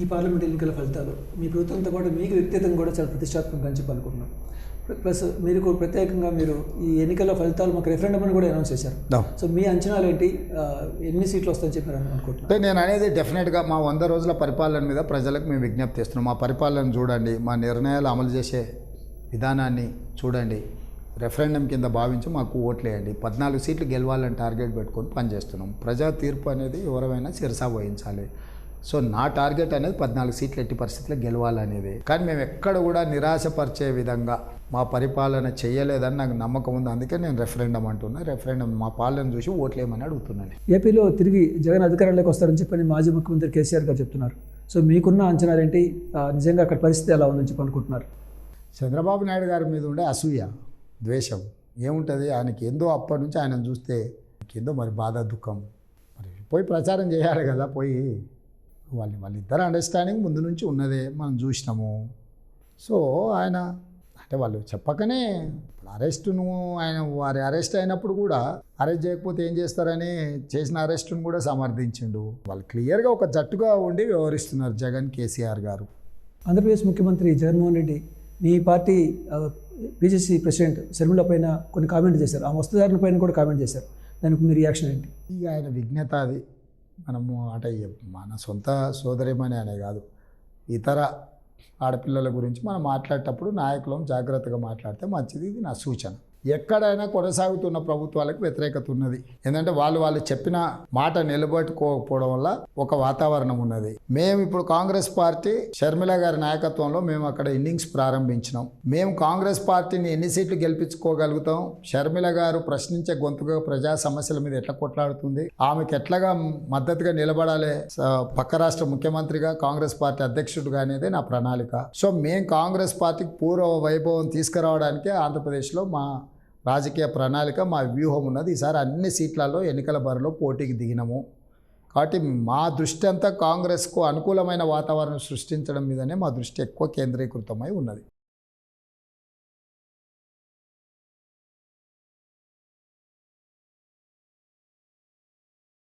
ఈ పార్లమెంట్ ఎన్నికల ఫలితాలు. మీ ప్రభుత్వంతో కూడా మీకు వ్యక్తిగతంగా కూడా చాలా ప్రతిష్టాత్మకంగా అని చెప్పి అనుకుంటున్నాను ప్లస్ మీరు ప్రత్యేకంగా మీరు ఈ ఎన్నికల ఫలితాలు మాకు రెఫరెండం అని కూడా అనౌన్స్ చేశారు. సో మీ అంచనాలు ఏంటి? ఎన్ని సీట్లు వస్తాయని చెప్పి నేను అనుకుంటున్నాను నేను అనేది డెఫినెట్గా మా వంద రోజుల పరిపాలన మీద ప్రజలకు మేము విజ్ఞప్తి చేస్తున్నాం. మా పరిపాలన చూడండి మా నిర్ణయాలు అమలు చేసే విధానాన్ని చూడండి. రెఫరెండం కింద భావించి మాకు ఓట్లేయండి. పద్నాలుగు సీట్లు గెలవాలని టార్గెట్ పెట్టుకొని పనిచేస్తున్నాం. ప్రజా తీర్పు అనేది ఎవరైనా శిరసా వహించాలి సో నా టార్గెట్ అనేది పద్నాలుగు సీట్లు ఎట్టి పరిస్థితుల్లో గెలవాలనేది. కానీ మేము ఎక్కడ కూడా నిరాశపరిచే విధంగా మా పరిపాలన చేయలేదని నాకు నమ్మకం ఉంది. అందుకే నేను రెఫరెండం అంటున్నా. రెఫరెండం మా పాలన చూసి ఓట్లేయమని అడుగుతున్నాను. ఏపీలో తిరిగి జగన్ అధికారంలోకి వస్తారని చెప్పని మాజీ ముఖ్యమంత్రి కేసీఆర్ గారు చెప్తున్నారు. సో మీకున్న అంచనాలు ఏంటి ఆ, నిజంగా అక్కడ పరిస్థితి ఎలా ఉందని చెప్పి అనుకుంటున్నారు? చంద్రబాబు నాయుడు గారి మీద ఉండే అసూయ ద్వేషం ఏముంటుంది? ఆయనకి ఏందో అప్పటి నుంచి ఆయన చూస్తే ఏందో మరి బాధ దుఃఖం. మరి పోయి ప్రచారం చేయాలి కదా పోయి వాళ్ళ వాళ్ళిద్దరు అండర్స్టాండింగ్ ముందు నుంచి ఉన్నదే మనం చూసినాము. సో ఆయన అంటే వాళ్ళు చెప్పకనే ఇప్పుడు అరెస్టును ఆయన వారి అరెస్ట్ అయినప్పుడు కూడా అరెస్ట్ చేయకపోతే ఏం చేస్తారని చేసిన అరెస్టును కూడా సమర్థించిండు. వాళ్ళు క్లియర్గా ఒక జట్టుగా ఉండి వ్యవహరిస్తున్నారు జగన్ కేసీఆర్ గారు. ఆంధ్రప్రదేశ్ ముఖ్యమంత్రి జగన్మోహన్ రెడ్డి మీ పార్టీ బీజేసీ ప్రెసిడెంట్ శర్మిల పైన కొన్ని కామెంట్ చేశారు. ఆ వస్తుదారుల పైన కూడా కామెంట్ చేశారు. దానికి మీ రియాక్షన్ ఏంటి? ఇక ఆయన విఘ్నత అది. మనము అంటే మన సొంత సోదరిమని అనే కాదు. ఇతర ఆడపిల్లల గురించి మనం మాట్లాడేటప్పుడు నాయకులం జాగ్రత్తగా మాట్లాడితే మంచిది. ఇది నా సూచన. ఎక్కడైనా కొనసాగుతున్న ప్రభుత్వాలకు వ్యతిరేకత ఉన్నది. ఎందుకంటే వాళ్ళు వాళ్ళు చెప్పిన మాట నిలబెట్టుకోకపోవడం వల్ల ఒక వాతావరణం ఉన్నది. మేము ఇప్పుడు కాంగ్రెస్ పార్టీ షర్మిల గారి నాయకత్వంలో మేము అక్కడ ఇన్నింగ్స్ ప్రారంభించినాం. మేము కాంగ్రెస్ పార్టీని ఎన్ని సీట్లు గెలిపించుకోగలుగుతాం? షర్మిల గారు ప్రశ్నించే గొంతుగా ప్రజా సమస్యల మీద ఎట్లా కొట్లాడుతుంది? ఆమెకు ఎట్లాగా మద్దతుగా నిలబడాలి? పక్క రాష్ట్ర ముఖ్యమంత్రిగా కాంగ్రెస్ పార్టీ అధ్యక్షుడుగా అనేది నా ప్రణాళిక. సో మేము కాంగ్రెస్ పార్టీకి పూర్వ వైభవం తీసుకురావడానికి ఆంధ్రప్రదేశ్లో మా రాజకీయ ప్రణాళిక మా వ్యూహం ఉన్నది. ఈసారి అన్ని సీట్లలో ఎన్నికల బరిలో పోటీకి దిగినాము. కాబట్టి మా దృష్టి అంతా కాంగ్రెస్కు అనుకూలమైన వాతావరణం సృష్టించడం మీదనే మా దృష్టి ఎక్కువ కేంద్రీకృతమై ఉన్నది.